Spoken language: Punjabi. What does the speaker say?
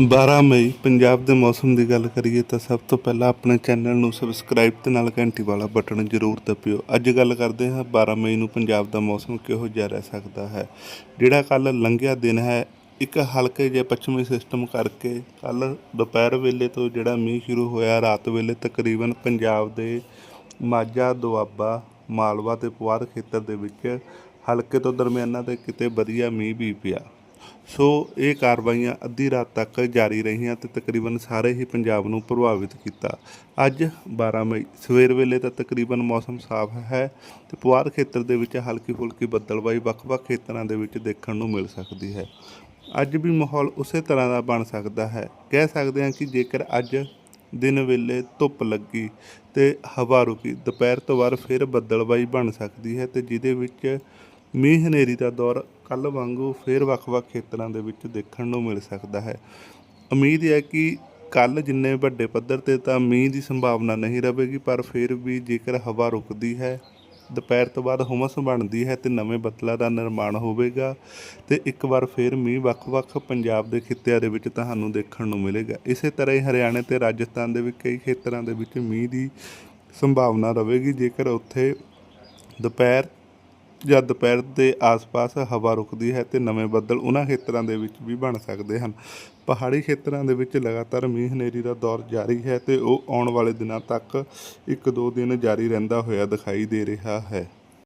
12 ਮਈ, ਪੰਜਾਬ ਦੇ ਮੌਸਮ ਦੀ ਗੱਲ ਕਰੀਏ ਤਾਂ ਸਭ ਤੋਂ ਪਹਿਲਾਂ ਆਪਣੇ ਚੈਨਲ ਨੂੰ ਸਬਸਕ੍ਰਾਈਬ ਤੇ ਨਾਲ ਘੰਟੀ ਵਾਲਾ ਬਟਨ ਜ਼ਰੂਰ ਦਬਿਓ। ਅੱਜ ਗੱਲ ਕਰਦੇ ਹਾਂ 12 ਮਈ ਨੂੰ ਪੰਜਾਬ ਦਾ ਮੌਸਮ ਕਿਹੋ ਜਿਹਾ ਰਹਿ ਸਕਦਾ ਹੈ। ਜਿਹੜਾ ਕੱਲ ਲੰਘਿਆ ਦਿਨ ਹੈ, ਇੱਕ ਹਲਕੇ ਜਿਹੇ ਪੱਛਮੀ ਸਿਸਟਮ ਕਰਕੇ ਕੱਲ ਦੁਪਹਿਰ ਵੇਲੇ ਤੋਂ ਜਿਹੜਾ ਮੀਂਹ ਸ਼ੁਰੂ ਹੋਇਆ, ਰਾਤ ਵੇਲੇ ਤਕਰੀਬਨ ਪੰਜਾਬ ਦੇ ਮਾਝਾ, ਦੁਆਬਾ, ਮਾਲਵਾ ਤੇ ਪੁਆਧ ਖੇਤਰ ਦੇ ਵਿੱਚ ਹਲਕੇ ਤੋਂ ਦਰਮਿਆਨਾ ਤੇ ਕਿਤੇ ਵਧੀਆ ਮੀਂਹ ਵੀ ਪਿਆ। ਸੋ ਇਹ ਕਾਰਵਾਈਆਂ ਅੱਧੀ ਰਾਤ ਤੱਕ ਜਾਰੀ ਰਹੀਆਂ ਤੇ ਤਕਰੀਬਨ ਸਾਰੇ ਹੀ ਪੰਜਾਬ ਨੂੰ ਪ੍ਰਭਾਵਿਤ ਕੀਤਾ। ਅੱਜ 12 ਮਈ, ਸਵੇਰ ਵੇਲੇ ਤਾਂ ਤਕਰੀਬਨ ਮੌਸਮ ਸਾਫ਼ ਹੈ ਤੇ ਪੁਆਰ ਖੇਤਰ ਦੇ ਵਿੱਚ ਹਲਕੀ ਫੁਲਕੀ ਬੱਦਲਬਾਈ ਵੱਖ-ਵੱਖ ਖੇਤਰਾਂ ਦੇ ਵਿੱਚ ਦੇਖਣ ਨੂੰ ਮਿਲ ਸਕਦੀ ਹੈ। ਅੱਜ ਵੀ ਮਾਹੌਲ ਉਸੇ ਤਰ੍ਹਾਂ ਦਾ ਬਣ ਸਕਦਾ ਹੈ। ਕਹਿ ਸਕਦੇ ਹਾਂ ਕਿ ਜੇਕਰ ਅੱਜ ਦਿਨ ਵੇਲੇ ਧੁੱਪ ਲੱਗੀ ਤੇ ਹਵਾ ਰੁਕੀ, ਦੁਪਹਿਰ ਤੋਂ ਬਾਅਦ ਫਿਰ ਬੱਦਲਬਾਈ ਬਣ ਸਕਦੀ ਹੈ ਤੇ ਜਿਹਦੇ ਵਿੱਚ ਮੀਂਹ ਹਨੇਰੀ ਦਾ ਦੌਰ ਕੱਲ ਵਾਂਗੂ ਫਿਰ ਵੱਖ-ਵੱਖ ਖੇਤਰਾਂ ਦੇ ਵਿੱਚ ਦੇਖਣ ਨੂੰ ਮਿਲ ਸਕਦਾ ਹੈ। ਉਮੀਦ ਹੈ ਕਿ ਕੱਲ ਜਿੰਨੇ ਵੱਡੇ ਪੱਧਰ ਤੇ ਤਾਂ ਮੀਂਹ ਦੀ ਸੰਭਾਵਨਾ ਨਹੀਂ ਰਹੇਗੀ, ਪਰ ਫਿਰ ਵੀ ਜੇਕਰ ਹਵਾ ਰੁਕਦੀ ਹੈ, ਦੁਪਹਿਰ ਤੋਂ ਬਾਅਦ ਹੁਮਸ ਬਣਦੀ ਹੈ ਤੇ ਨਵੇਂ ਬੱਦਲਾਂ ਦਾ ਨਿਰਮਾਣ ਹੋਵੇਗਾ ਤੇ ਇੱਕ ਵਾਰ ਫਿਰ ਮੀਂਹ ਵੱਖ-ਵੱਖ ਪੰਜਾਬ ਦੇ ਖਿੱਤਿਆਂ ਦੇ ਵਿੱਚ ਤੁਹਾਨੂੰ ਦੇਖਣ ਨੂੰ ਮਿਲੇਗਾ। ਇਸੇ ਤਰ੍ਹਾਂ ਹੀ ਹਰਿਆਣੇ ਤੇ ਰਾਜਸਥਾਨ ਦੇ ਵੀ ਕਈ ਖੇਤਰਾਂ ਦੇ ਵਿੱਚ ਮੀਂਹ ਦੀ ਸੰਭਾਵਨਾ ਰਹੇਗੀ। ਜੇਕਰ ਉੱਥੇ ਦੁਪਹਿਰ ਜਾਂ ਦੁਪਹਿਰ ਦੇ ਆਸ-ਪਾਸ ਹਵਾ ਰੁਕਦੀ ਹੈ ਤੇ ਨਵੇਂ ਬੱਦਲ ਉਹਨਾਂ ਖੇਤਰਾਂ ਦੇ ਵਿੱਚ ਵੀ ਬਣ ਸਕਦੇ ਹਨ। ਪਹਾੜੀ ਖੇਤਰਾਂ ਦੇ ਵਿੱਚ ਲਗਾਤਾਰ ਮੀਂਹ ਹਨੇਰੀ ਦਾ ਦੌਰ ਜਾਰੀ ਹੈ ਤੇ ਉਹ ਆਉਣ ਵਾਲੇ ਦਿਨਾਂ ਤੱਕ ਇੱਕ ਦੋ ਦਿਨ ਜਾਰੀ ਰਹਿੰਦਾ ਹੋਇਆ ਦਿਖਾਈ ਦੇ ਰਿਹਾ ਹੈ।